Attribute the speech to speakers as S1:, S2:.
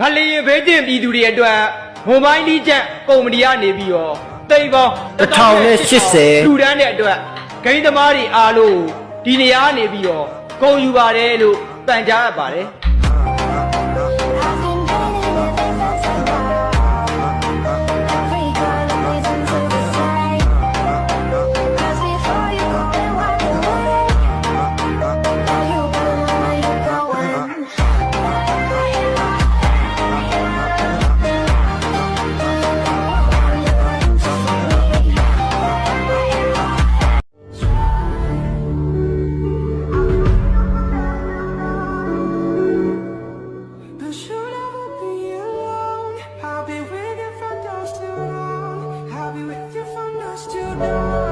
S1: ငါလေရင်ဖေးတင်ပြည်သူတွေအတွက်မိုဘိုင်းလီကျန်ကုမ္ပဏီကနေပြီးတော့တိမ်ပေါင်း
S2: 1080
S1: လူတန်းတဲ့အတွက်ဂိမ်းသမားတွေအားလုံးဒီနေရာကနေပြီးတော့ဂုံယူပါတယ်လို့တန်ကြားရပါတယ် love.